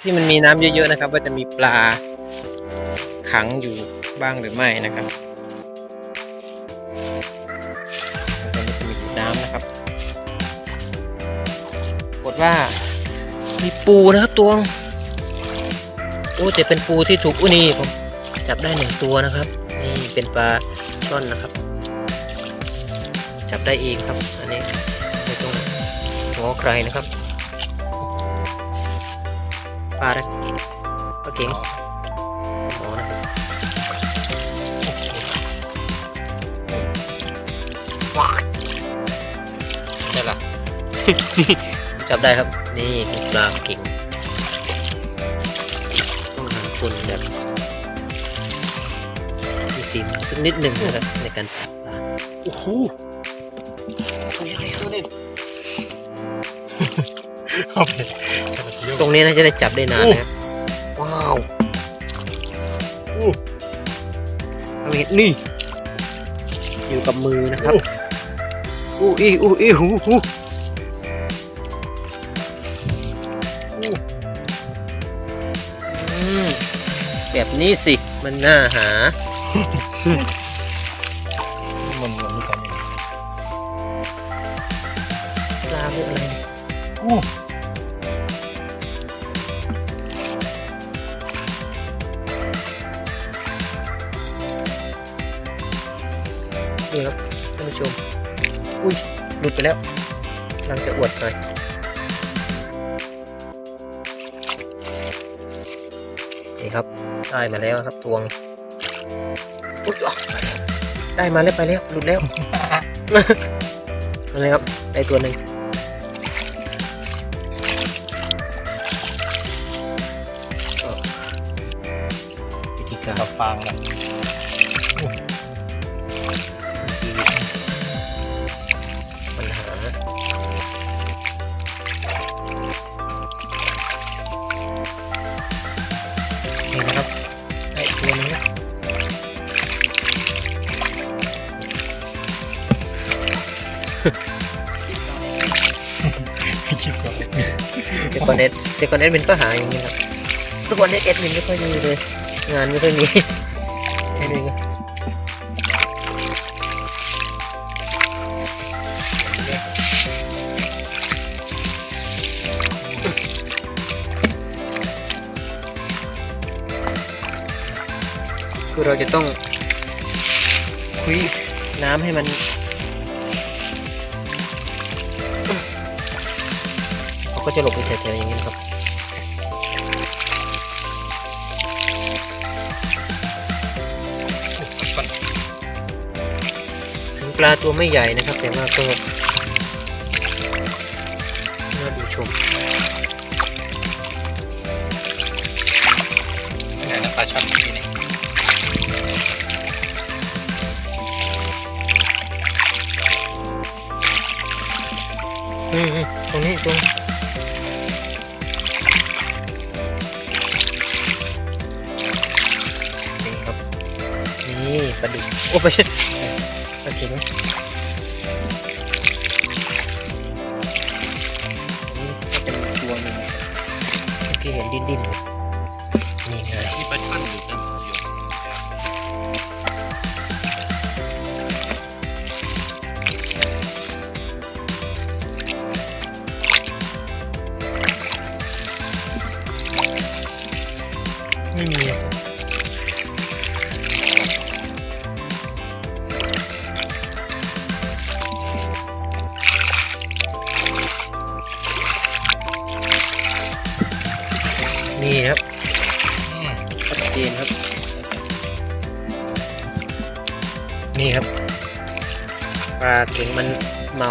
ที่มันมีน้ำเยอะๆนะครับว่าจะมีปลาขังอยู่บ้างหรือไม่นะครับตอนนี้จะมีน้ำนะครับกฏว่ามีปูนะครับตัวงโอ้แต่เป็นปูที่ถูกอุ้นี่ผมจับได้หนึ่งตัวนะครับนี่เป็นปลาช่อนนะครับ จับได้เองครับอันนี้ไม่ต้องหัวใครนะครับ ปลาอะไรปลาเก๋งหมอนะครับว้ายใช่ละจับได้ครับ นี่เป็นปลาเก๋งต้องหาคนแบบมีฝีมือสักนิดหนึ่งนะครับในการจับปลาโอ้โหตัวใหญ่ตัวนี้ เอาไปตรงนี้นะจะได้จับได้นานนะครับว้าวอู้เอาเห็นนี่ อยู่กับมือนะครับอู้อีอู้อีหูหูอืมแบบนี้สิ มันน่าหา มันมันมีกันอยู่ปลาหรืออะไรเนี่ยอู้ นี่ครับท่านผู้ชม อุ้ยหลุดไปแล้วกำลังจะอวดหน่อยนี่ครับ ได้มาแล้วครับตวงอุ๊ยอะได้มาแล้วไปแล้วหลุดแล้วมาเลยครับได้ตัวหนึ่งก็วิธีการกับฟางนะ นี่นะครับได้อีกตัวหนึงนะคิดก่อนแต่ก่อนเอ็ดแต่ก่อนเอ็ดมินก็หาอย่างนี้ครับทุกวันนี้เอ็ดมินไม่ค่อยมีเลย งานไม่ค่อยมีให้ดูกั คือเราจะต้องคุยน้ำให้มันเขาก็จะหลบไปแถวๆอย่างนี้ครับปลาตัวไม่ใหญ่นะครับแต่ว่าก็ ตรงนี้ตรงนี่ครับนี่ปลาดุกโอ้ไปช่ปลาเข็งนี่ก็จะมีตัวหนึงเมื่อกี้เห็นดิ้นดิ้นนี่ไงที่ปลาช่อนอยู่กัน ไม่มีอะนี่ครับอืมชัดเจนครับ นี่ครับปลาเข็งมันเมา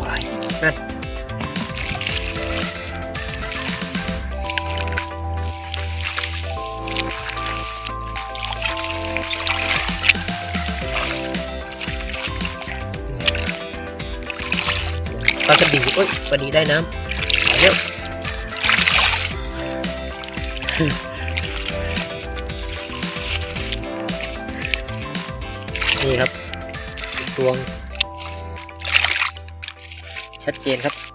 ว้ายนั่น ปลากระดีโอ้ยปลาดีได้น้ำมาเร็วนี่ครับตวง ชัดเจนครับ